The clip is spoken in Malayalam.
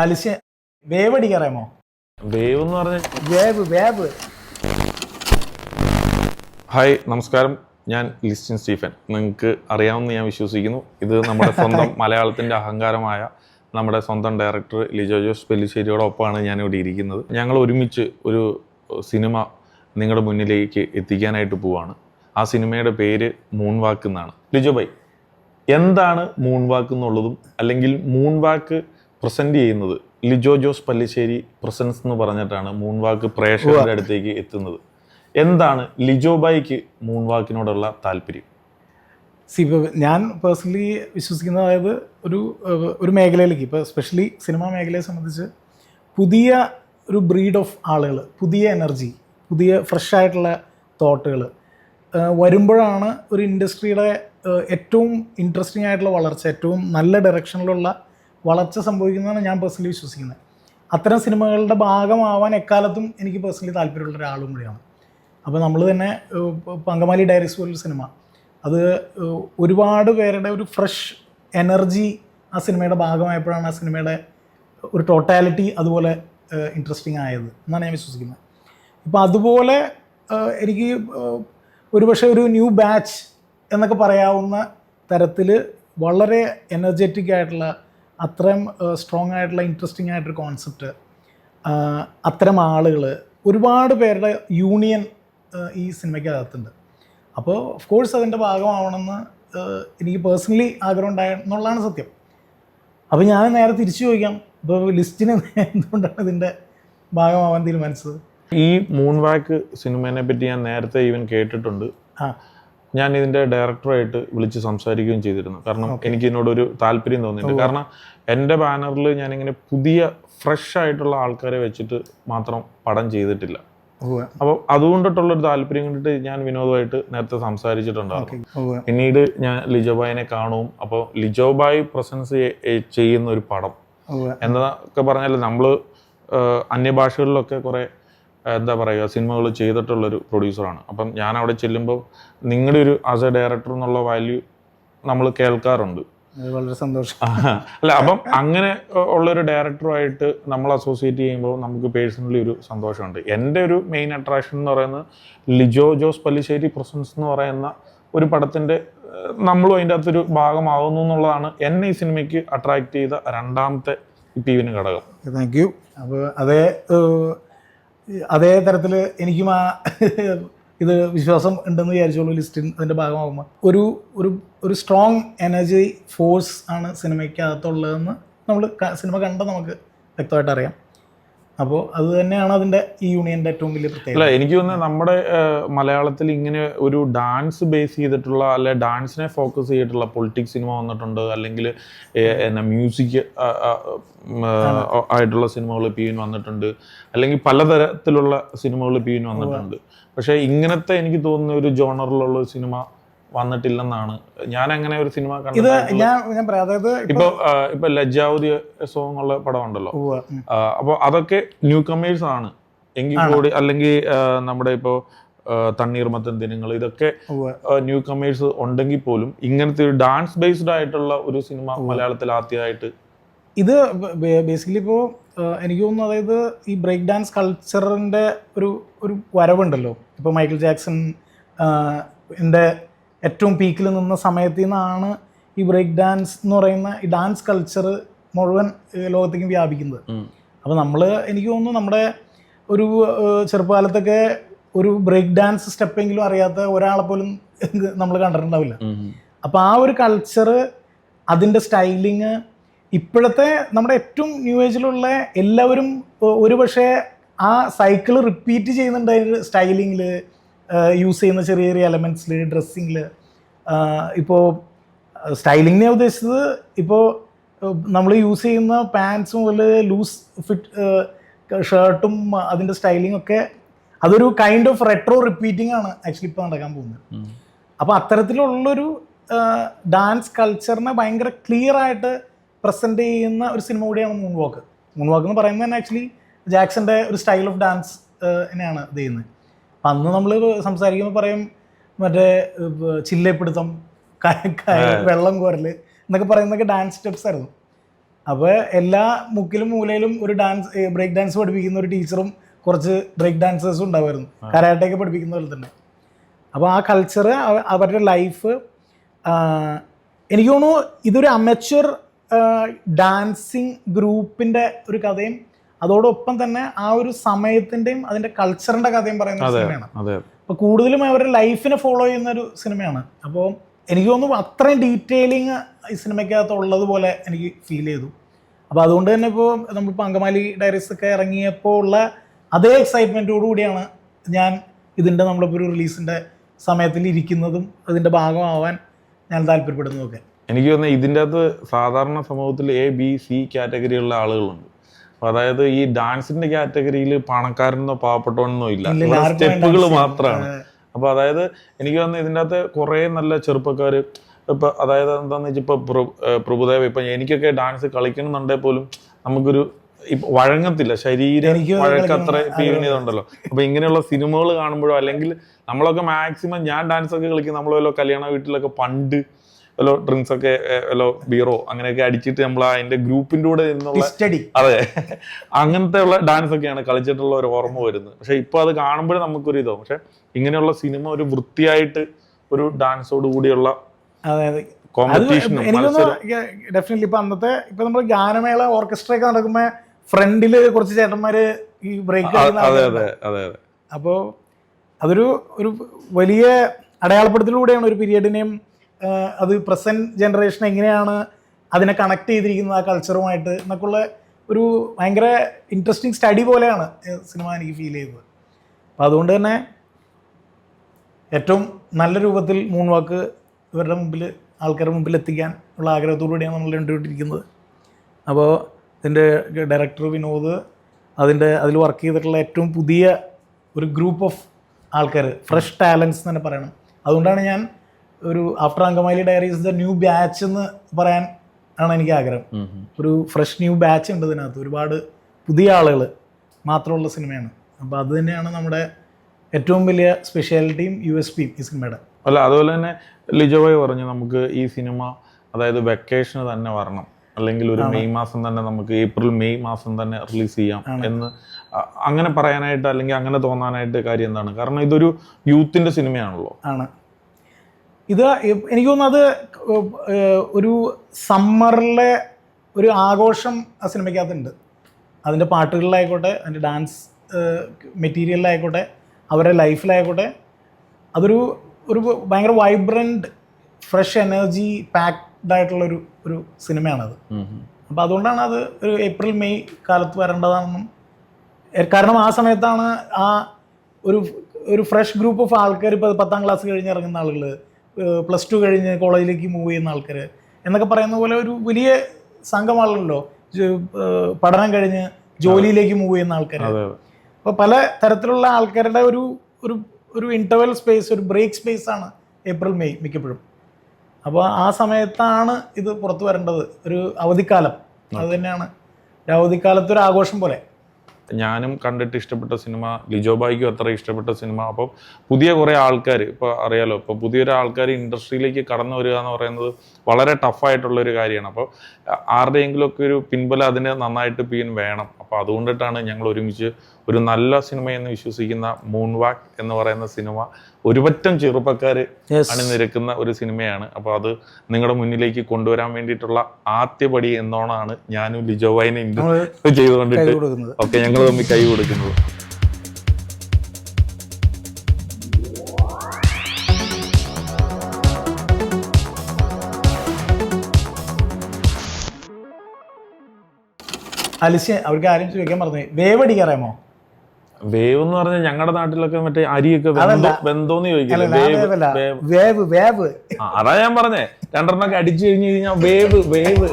അലിശ വേവ് വേവ് എന്ന് പറഞ്ഞ വേവ് വേവ്. ഹായ് നമസ്കാരം. ഞാൻ ലിസ്റ്റിൻ സ്റ്റീഫൻ. നിങ്ങൾക്ക് അറിയാമെന്ന് ഞാൻ വിശ്വസിക്കുന്നു. ഇത് നമ്മുടെ സ്വന്തം മലയാളത്തിന്റെ അഹങ്കാരമായ നമ്മുടെ സ്വന്തം ഡയറക്ടർ ലിജോ ജോസ് പെല്ലിശ്ശേരിയോടൊപ്പമാണ് ഞാൻ ഇവിടെ ഇരിക്കുന്നത്. ഞങ്ങൾ ഒരുമിച്ച് ഒരു സിനിമ നിങ്ങളുടെ മുന്നിലേക്ക് എത്തിക്കാനായിട്ട് പോവാണ്. ആ സിനിമയുടെ പേര് മൂൺ വാക്ക് എന്നാണ്. ലിജോ ബൈ എന്താണ് മൂൺ വാക്ക് എന്നുള്ളതും അല്ലെങ്കിൽ മൂൺ വാക്ക് പ്രസന്റ് ചെയ്യുന്നത്. ലിജോ ജോസ് പല്ലിശ്ശേരി പ്രസൻസ് എന്ന് പറഞ്ഞിട്ടാണ് മൂൺവാക്ക് പ്രേക്ഷകരുടെ അടുത്തേക്ക് എത്തുന്നത്. എന്താണ് ലിജോ ബൈക്ക് മൂൺ വാക്കിനോടുള്ള താല്പര്യം? സി ഇപ്പോൾ ഞാൻ പേഴ്സണലി വിശ്വസിക്കുന്നത് അതായത് ഒരു ഒരു മേഖലയിലേക്ക് ഇപ്പോൾ സ്പെഷ്യലി സിനിമാ മേഖലയെ സംബന്ധിച്ച് പുതിയ ഒരു ബ്രീഡ് ഓഫ് ആളുകൾ പുതിയ എനർജി പുതിയ ഫ്രഷ് ആയിട്ടുള്ള തോട്ടുകൾ വരുമ്പോഴാണ് ഒരു ഇൻഡസ്ട്രിയുടെ ഏറ്റവും ഇൻട്രസ്റ്റിംഗ് ആയിട്ടുള്ള വളർച്ച ഏറ്റവും നല്ല ഡയറക്ഷനിലുള്ള വളർച്ച സംഭവിക്കുന്നതാണ് ഞാൻ പേഴ്സണലി വിശ്വസിക്കുന്നത്. അത്തരം സിനിമകളുടെ ഭാഗമാവാൻ എക്കാലത്തും എനിക്ക് പേഴ്സണലി താല്പര്യമുള്ള ഒരാളും കൂടിയാണ്. അപ്പോൾ നമ്മൾ തന്നെ പങ്കമാലി ഡയറീസ് പോലൊരു സിനിമ. അത് ഒരുപാട് പേരുടെ ഒരു ഫ്രഷ് എനർജി ആ സിനിമയുടെ ഭാഗമായപ്പോഴാണ് ആ സിനിമയുടെ ഒരു ടോട്ടാലിറ്റി അതുപോലെ ഇൻട്രസ്റ്റിംഗ് ആയത് എന്നാണ് ഞാൻ വിശ്വസിക്കുന്നത്. ഇപ്പോൾ അതുപോലെ എനിക്ക് ഒരുപക്ഷെ ഒരു ന്യൂ ബാച്ച് എന്നൊക്കെ പറയാവുന്ന തരത്തിൽ വളരെ എനർജറ്റിക് ആയിട്ടുള്ള അത്രയും സ്ട്രോങ് ആയിട്ടുള്ള ഇൻട്രസ്റ്റിംഗ് ആയിട്ടൊരു കോൺസെപ്റ്റ് അത്തരം ആളുകൾ ഒരുപാട് പേരുടെ യൂണിയൻ ഈ സിനിമയ്ക്കകത്തുണ്ട്. അപ്പോൾ ഓഫ് കോഴ്സ് അതിന്റെ ഭാഗമാവണമെന്ന് എനിക്ക് പേഴ്സണലി ആഗ്രഹം ഉണ്ടായ എന്നുള്ളതാണ് സത്യം. അപ്പോൾ ഞാൻ നേരെ തിരിച്ചു ചോദിക്കാം. ഇപ്പോൾ ലിസ്റ്റിന് എന്തുകൊണ്ടാണ് ഇതിന്റെ ഭാഗമാവാൻ തീരുമാനിച്ചത്? ഈ മൂൺ വാക്ക് സിനിമേനെ പറ്റി ഞാൻ നേരത്തെ ഈവൻ കേട്ടിട്ടുണ്ട്. ആ. ഞാൻ ഇതിന്റെ ഡയറക്ടറായിട്ട് വിളിച്ച് സംസാരിക്കുകയും ചെയ്തിരുന്നു. കാരണം എനിക്ക് ഇതിനോടൊരു താല്പര്യം തോന്നിയിട്ടുണ്ട്. കാരണം എന്റെ ബാനറിൽ ഞാനിങ്ങനെ പുതിയ ഫ്രഷ് ആയിട്ടുള്ള ആൾക്കാരെ വെച്ചിട്ട് മാത്രം പടം ചെയ്തിട്ടില്ല. അപ്പോൾ അതുകൊണ്ടിട്ടുള്ളൊരു താല്പര്യം കണ്ടിട്ട് ഞാൻ വിനോദമായിട്ട് നേരത്തെ സംസാരിച്ചിട്ടുണ്ടായിരുന്നു. പിന്നീട് ഞാൻ ലിജോബായിനെ കാണും. അപ്പോൾ ലിജോബായി പ്രസൻസ് ചെയ്യുന്ന ഒരു പടം. എന്നൊക്കെ പറഞ്ഞാൽ നമ്മൾ അന്യഭാഷകളിലൊക്കെ കുറേ എന്താ പറയുക സിനിമകൾ ചെയ്തിട്ടുള്ളൊരു പ്രൊഡ്യൂസറാണ്. അപ്പം ഞാൻ അവിടെ ചെല്ലുമ്പോൾ നിങ്ങളുടെ ഒരു ആസ് എ ഡയറക്ടർ എന്നുള്ള വാല്യൂ നമ്മൾ കേൾക്കാറുണ്ട്. വളരെ സന്തോഷം. അല്ല അപ്പം അങ്ങനെ ഉള്ളൊരു ഡയറക്ടറുമായിട്ട് നമ്മൾ അസോസിയേറ്റ് ചെയ്യുമ്പോൾ നമുക്ക് പേഴ്സണലി ഒരു സന്തോഷമുണ്ട്. എന്റെ ഒരു മെയിൻ അട്രാക്ഷൻ എന്ന് പറയുന്നത് ലിജോ ജോസ് പല്ലിശ്ശേരി പ്രസൻസ് എന്ന് പറയുന്ന ഒരു പടത്തിന്റെ നമ്മളും അതിന്റെ അകത്തൊരു ഭാഗമാകുന്നു എന്നുള്ളതാണ് എന്നെ ഈ സിനിമയ്ക്ക് അട്രാക്ട് ചെയ്ത രണ്ടാമത്തെ ടി വിന് ഘടകം. താങ്ക് യു അപ്പോൾ അതേ അതേ തരത്തിൽ എനിക്കും ആ ഇത് വിശ്വാസം ഉണ്ടെന്ന് വിചാരിച്ചോളൂ ലിസ്റ്റിൻ അതിന്റെ ഭാഗമാകുമ്പോൾ ഒരു ഒരു ഒരു സ്ട്രോങ് എനർജി ഫോഴ്സ് ആണ് സിനിമയ്ക്കകത്തുള്ളതെന്ന് നമ്മൾ സിനിമ കണ്ട നമുക്ക് വ്യക്തമായിട്ട് അറിയാം. അപ്പോൾ അത് തന്നെയാണ് അതിന്റെ ഈ യൂണിയന്റെ ഏറ്റവും വലിയ പ്രത്യേകത. അല്ല എനിക്ക് തോന്നുന്നത് നമ്മുടെ മലയാളത്തിൽ ഇങ്ങനെ ഒരു ഡാൻസ് ബേസ് ചെയ്തിട്ടുള്ള അല്ലെ ഡാൻസിനെ ഫോക്കസ് ചെയ്തിട്ടുള്ള പൊളിറ്റിക്സ് സിനിമ വന്നിട്ടുണ്ട് അല്ലെങ്കിൽ എന്നാ മ്യൂസിക് ആയിട്ടുള്ള സിനിമകൾ പി വിൻ വന്നിട്ടുണ്ട്. അല്ലെങ്കിൽ പലതരത്തിലുള്ള സിനിമകൾ പി വിൻ വന്നിട്ടുണ്ട്. പക്ഷേ ഇങ്ങനത്തെ എനിക്ക് തോന്നുന്ന ഒരു ജോണറിലുള്ള സിനിമ വന്നിട്ടില്ലെന്നാണ്. ഞാൻ അങ്ങനെ ഒരു സിനിമ ഇത് ഞാൻ ഞാൻ പറയാം. അതായത് ഇപ്പൊ ഇപ്പൊ ലജ്ജാവതി സോങ് ഉള്ള പടം ഉണ്ടല്ലോ അപ്പൊ അതൊക്കെ ന്യൂ കമേഴ്സ് ആണ്. എങ്കിൽ കൂടി അല്ലെങ്കിൽ നമ്മുടെ ഇപ്പോ തണ്ണീർമത്തൻ ദിനങ്ങൾ ഇതൊക്കെ ന്യൂ കമേഴ്സ് ഉണ്ടെങ്കിൽ പോലും ഇങ്ങനത്തെ ഒരു ഡാൻസ് ബേസ്ഡ് ആയിട്ടുള്ള ഒരു സിനിമ മലയാളത്തിൽ ആദ്യമായിട്ട് ഇത് ബേസിക്കലി ഇപ്പോൾ എനിക്ക് തോന്നുന്നു അതായത് ഈ ബ്രേക്ക് ഡാൻസ് കൾച്ചറിന്റെ ഒരു ഒരു വരവുണ്ടല്ലോ. ഇപ്പോൾ മൈക്കിൾ ജാക്സൺ എന്റെ ഏറ്റവും പീക്കിൽ നിന്ന സമയത്ത് നിന്നാണ് ഈ ബ്രേക്ക് ഡാൻസ് എന്ന് പറയുന്ന ഈ ഡാൻസ് കൾച്ചർ മുഴുവൻ ലോകത്തേക്കും വ്യാപിക്കുന്നത്. അപ്പോൾ നമ്മൾ എനിക്ക് തോന്നുന്നു നമ്മുടെ ഒരു ചെറുപ്പകാലത്തൊക്കെ ഒരു ബ്രേക്ക് ഡാൻസ് സ്റ്റെപ്പെങ്കിലും അറിയാത്ത ഒരാളെ പോലും നമ്മൾ കണ്ടിട്ടുണ്ടാവില്ല. അപ്പോൾ ആ ഒരു കൾച്ചർ അതിന്റെ സ്റ്റൈലിങ് ഇപ്പോഴത്തെ നമ്മുടെ ഏറ്റവും ന്യൂ ഏജിലുള്ള എല്ലാവരും ഒരുപക്ഷെ ഒരു പക്ഷേ ആ സൈക്കിൾ റിപ്പീറ്റ് ചെയ്യുന്നുണ്ട് അതിന്റെ സ്റ്റൈലിങ്ങിൽ യൂസ് ചെയ്യുന്ന ചെറിയ ചെറിയ എലമെന്റ്സിൽ ഡ്രസ്സിങ്ങിൽ ഇപ്പോൾ സ്റ്റൈലിംഗ് ഞാൻ ഉദ്ദേശിച്ചത് ഇപ്പോൾ നമ്മൾ യൂസ് ചെയ്യുന്ന പാൻസ് മുതൽ ലൂസ് ഫിറ്റ് ഷർട്ടും അതിന്റെ സ്റ്റൈലിംഗ് ഒക്കെ അതൊരു കൈൻഡ് ഓഫ് റെട്രോ റിപ്പീറ്റിംഗ് ആണ് ആക്ച്വലി ഇപ്പോൾ നടക്കാൻ പോകുന്നത്. അപ്പോൾ അത്തരത്തിലുള്ളൊരു ഡാൻസ് കൾച്ചറിനെ ഭയങ്കര ക്ലിയർ ആയിട്ട് പ്രസന്റ് ചെയ്യുന്ന ഒരു സിനിമ കൂടിയാണ് മൂൺ വാക്ക് മൂൺ വാക്ക് എന്ന് പറയുന്നത് തന്നെ ആക്ച്വലി ജാക്സന്റെ ഒരു സ്റ്റൈൽ ഓഫ് ഡാൻസ് തന്നെയാണ് ഇത് ചെയ്യുന്നത്. അപ്പം അന്ന് നമ്മൾ സംസാരിക്കുമ്പോൾ പറയും മറ്റേ ചില്ലപ്പിടുത്തം വെള്ളം കോരൽ എന്നൊക്കെ പറയുന്നതൊക്കെ ഡാൻസ് സ്റ്റെപ്സ് ആയിരുന്നു. അപ്പോൾ എല്ലാ മുക്കിലും മൂലയിലും ഒരു ഡാൻസ് ബ്രേക്ക് ഡാൻസ് പഠിപ്പിക്കുന്ന ഒരു ടീച്ചറും കുറച്ച് ബ്രേക്ക് ഡാൻസേഴ്സും ഉണ്ടാവുമായിരുന്നു കരാട്ടയൊക്കെ പഠിപ്പിക്കുന്ന പോലെ തന്നെ. അപ്പോൾ ആ കൾച്ചർ അവരുടെ ലൈഫ് എനിക്ക് തോന്നുന്നു ഇതൊരു അമച്വർ ഡാൻസിങ് ഗ്രൂപ്പിന്റെ ഒരു കഥയും അതോടൊപ്പം തന്നെ ആ ഒരു സമയത്തിന്റെയും അതിന്റെ കൾച്ചറിന്റെ കഥയും പറയുന്ന ഒരു സിനിമയാണ്. അപ്പൊ കൂടുതലും അവരുടെ ലൈഫിനെ ഫോളോ ചെയ്യുന്ന ഒരു സിനിമയാണ്. അപ്പോൾ എനിക്ക് തോന്നുന്നു അത്രയും ഡീറ്റെയിലിങ് ഈ സിനിമയ്ക്കകത്ത് ഉള്ളതുപോലെ എനിക്ക് ഫീൽ ചെയ്തു. അപ്പോൾ അതുകൊണ്ട് തന്നെ ഇപ്പോൾ നമ്മളിപ്പോൾ അങ്കമാലി ഡയറീസ് ഒക്കെ ഇറങ്ങിയപ്പോൾ ഉള്ള അതേ എക്സൈറ്റ്മെന്റോടു കൂടിയാണ് ഞാൻ ഇതിന്റെ നമ്മളിപ്പോൾ ഒരു റിലീസിന്റെ സമയത്തിൽ ഇരിക്കുന്നതും അതിന്റെ ഭാഗമാവാൻ ഞാൻ താല്പര്യപ്പെടുന്നതൊക്കെ എനിക്ക് തോന്നുന്നത് ഇതിന്റെ അകത്ത് സാധാരണ സമൂഹത്തിൽ എ ബി സി കാറ്റഗറിയുള്ള ആളുകളുണ്ട്. അതായത് ഈ ഡാൻസിന്റെ കാറ്റഗറിയിൽ പണക്കാരനോ പാവപ്പെട്ടവനെന്നോ ഇല്ല. സ്റ്റെപ്പുകൾ മാത്രമാണ്. അപ്പൊ അതായത് എനിക്ക് തോന്നുന്നു ഇതിന്റെ അകത്ത് കുറേ നല്ല ചെറുപ്പക്കാർ ഇപ്പൊ അതായത് എന്താന്ന് വെച്ചാൽ ഇപ്പൊ പ്രഭു- പ്രഭുദേവ ഇപ്പൊ എനിക്കൊക്കെ ഡാൻസ് കളിക്കണമെന്നുണ്ടെങ്കിൽ പോലും നമുക്കൊരു ഇപ്പൊ വഴങ്ങത്തില്ല. ശരീരം വഴക്കത്ര ഉണ്ടല്ലോ അപ്പൊ ഇങ്ങനെയുള്ള സിനിമകൾ കാണുമ്പോഴോ അല്ലെങ്കിൽ നമ്മളൊക്കെ മാക്സിമം ഞാൻ ഡാൻസ് ഒക്കെ കളിക്കും. നമ്മളോ കല്യാണ വീട്ടിലൊക്കെ പണ്ട് വല്ലോ ഡ്രിങ്ക്സ് ഒക്കെ വല്ല ബീറോ അങ്ങനെയൊക്കെ അടിച്ചിട്ട് നമ്മൾ അതിന്റെ ഗ്രൂപ്പിന്റെ കൂടെ നിന്നുള്ള സ്റ്റഡി അതെ. അങ്ങനത്തെ ഉള്ള ഡാൻസ് ഒക്കെയാണ് കളിച്ചിട്ടുള്ള ഒരു ഓർമ്മ വരുന്നത്. പക്ഷെ ഇപ്പൊ അത് കാണുമ്പോഴേ നമുക്കൊരു ഇതാവും. പക്ഷെ ഇങ്ങനെയുള്ള സിനിമ ഒരു വൃത്തിയായിട്ട് ഒരു ഡാൻസോട് കൂടിയുള്ള കോമ്പറ്റീഷനും ഡെഫിനറ്റ്ലി ഇപ്പൊ അന്നത്തെ ഇപ്പൊ നമ്മൾ ഗാനമേള ഓർക്കസ്ട്ര ഒക്കെ നടക്കുമ്പോ ഫ്രണ്ടിൽ കുറച്ച് ചേട്ടന്മാര് ഈ ബ്രേക്ക് അപ്പോ അതൊരു ഒരു വലിയ അടയാളപ്പെടുത്തലൂടെയാണ് ഒരു പീരിയഡിനെയും അത് പ്രസന്റ് ജനറേഷൻ എങ്ങനെയാണ് അതിനെ കണക്ട് ചെയ്തിരിക്കുന്നത് ആ കൾച്ചറുമായിട്ട് എന്നൊക്കെയുള്ള ഒരു ഭയങ്കര ഇൻട്രസ്റ്റിംഗ് സ്റ്റഡി പോലെയാണ് സിനിമ എനിക്ക് ഫീൽ ചെയ്തത് അപ്പം അതുകൊണ്ട് തന്നെ ഏറ്റവും നല്ല രൂപത്തിൽ മൂൺ വാക്ക് ഇവരുടെ മുമ്പിൽ ആൾക്കാരുടെ മുമ്പിൽ എത്തിക്കാൻ ഉള്ള ആഗ്രഹത്തോടുകൂടിയാണ് നമ്മൾ കണ്ടുകൊണ്ടിരിക്കുന്നത്. അപ്പോൾ ഇതിന്റെ ഡയറക്ടർ വിനോദ് അതിന്റെ അതിൽ വർക്ക് ചെയ്തിട്ടുള്ള ഏറ്റവും പുതിയ ഒരു ഗ്രൂപ്പ് ഓഫ് ആൾക്കാർ ഫ്രഷ് ടാലൻസ് തന്നെ പറയണം. അതുകൊണ്ടാണ് ഞാൻ ഒരു after Angamaly diaries the new batch എന്ന് പറയാൻ ആണ് എനിക്ക് ആഗ്രഹം. ഒരു ഫ്രഷ് ന്യൂ ബാച്ച് ഉണ്ട് ഇതിനകത്ത്. ഒരുപാട് പുതിയ ആളുകൾ മാത്രമുള്ള സിനിമയാണ്. അപ്പോൾ അത് തന്നെയാണ് നമ്മുടെ ഏറ്റവും വലിയ സ്പെഷ്യാലിറ്റിയും യു എസ് പിയും ഈ സിനിമയുടെ. അല്ല അതുപോലെ തന്നെ ലിജോയ് പറഞ്ഞു നമുക്ക് ഈ സിനിമ അതായത് വെക്കേഷൻ തന്നെ വരണം. അല്ലെങ്കിൽ ഒരു മെയ് മാസം തന്നെ നമുക്ക് ഏപ്രിൽ മെയ് മാസം തന്നെ റിലീസ് ചെയ്യാം എന്ന് അങ്ങനെ പറയാനായിട്ട് അല്ലെങ്കിൽ അങ്ങനെ തോന്നാനായിട്ട് കാര്യം എന്താണ്? കാരണം ഇതൊരു യൂത്തിന്റെ സിനിമയാണല്ലോ. ആണ്. ഇത് എനിക്ക് തോന്നുന്നത് ഒരു സമ്മറിലെ ഒരു ആഘോഷം ആ സിനിമയ്ക്കകത്തുണ്ട് അതിന്റെ പാട്ടുകളിലായിക്കോട്ടെ അതിന്റെ ഡാൻസ് മെറ്റീരിയലിലായിക്കോട്ടെ അവരുടെ ലൈഫിലായിക്കോട്ടെ അതൊരു ഒരു ഭയങ്കര വൈബ്രന്റ് ഫ്രഷ് എനർജി പാക്ഡ് ആയിട്ടുള്ള ഒരു ഒരു സിനിമയാണത്. അപ്പോൾ അതുകൊണ്ടാണ് അത് ഒരു ഏപ്രിൽ മെയ് കാലത്ത് വരേണ്ടതാണെന്നും കാരണം ആ സമയത്താണ് ആ ഒരു ഒരു ഫ്രഷ് ഗ്രൂപ്പ് ഓഫ് ആൾക്കാർ ഇപ്പോൾ പത്താം ക്ലാസ് കഴിഞ്ഞ് ഇറങ്ങുന്ന ആളുകൾ പ്ലസ് ടു കഴിഞ്ഞ് കോളേജിലേക്ക് മൂവ് ചെയ്യുന്ന ആൾക്കാർ എന്നൊക്കെ പറയുന്ന പോലെ ഒരു വലിയ സംഘമാണല്ലോ പഠനം കഴിഞ്ഞ് ജോലിയിലേക്ക് മൂവ് ചെയ്യുന്ന ആൾക്കാർ അപ്പോൾ പല തരത്തിലുള്ള ആൾക്കാരുടെ ഒരു ഒരു ഒരു ഇന്റർവെൽ സ്പേസ് ഒരു ബ്രേക്ക് സ്പേസ് ആണ് ഏപ്രിൽ മെയ് മിക്കപ്പോഴും. അപ്പോൾ ആ സമയത്താണ് ഇത് പുറത്തു വരേണ്ടത്. ഒരു അവധിക്കാലം. അത് തന്നെയാണ്. ഒരു അവധിക്കാലത്ത് ഒരു ആഘോഷം പോലെ. ഞാനും കണ്ടിട്ട് ഇഷ്ടപ്പെട്ട സിനിമ ലിജോ ബായിക്കും അത്ര ഇഷ്ടപ്പെട്ട സിനിമ. അപ്പം പുതിയ കുറേ ആൾക്കാർ ഇപ്പോൾ അറിയാലോ ഇപ്പോൾ പുതിയൊരു ആൾക്കാർ ഇൻഡസ്ട്രിയിലേക്ക് കടന്നു വരിക എന്ന് പറയുന്നത് വളരെ ടഫായിട്ടുള്ള ഒരു കാര്യമാണ്. അപ്പോൾ ആരുടെയെങ്കിലും ഒക്കെ ഒരു പിൻബലം അതിന് നന്നായിട്ട് പിൻ വേണം. അപ്പോൾ അതുകൊണ്ടിട്ടാണ് ഞങ്ങൾ ഒരുമിച്ച് ഒരു നല്ല സിനിമ എന്ന് വിശ്വസിക്കുന്ന മൂൺ വാക്ക് എന്ന് പറയുന്ന സിനിമ ഒരുപറ്റം ചെറുപ്പക്കാർ അണിനിരക്കുന്ന ഒരു സിനിമയാണ്. അപ്പോൾ അത് നിങ്ങളുടെ മുന്നിലേക്ക് കൊണ്ടുവരാൻ വേണ്ടിയിട്ടുള്ള ആദ്യപടി എന്നോണാണ് ഞാനും ലിജോവൈനെ ചെയ്തുകൊണ്ടിട്ട് ഓക്കെ ഞങ്ങൾ തമ്മിൽ കൈ കൊടുക്കുന്നത്. അലിസ്യ അവർക്ക് ആരും ചോദിക്കാൻ പറഞ്ഞു വേവ് അടിക്കാറിയാമോ വേവ് എന്ന് പറഞ്ഞാൽ ഞങ്ങളുടെ നാട്ടിലൊക്കെ മറ്റേ അരിയൊക്കെ വെന്തോന്ന് ചോദിക്കില്ല? വേവ് വേവ് അതാ ഞാൻ പറഞ്ഞേ. രണ്ടെണ്ണൊക്കെ അടിച്ചു കഴിഞ്ഞു കഴിഞ്ഞാൽ വേവ് വേവ്.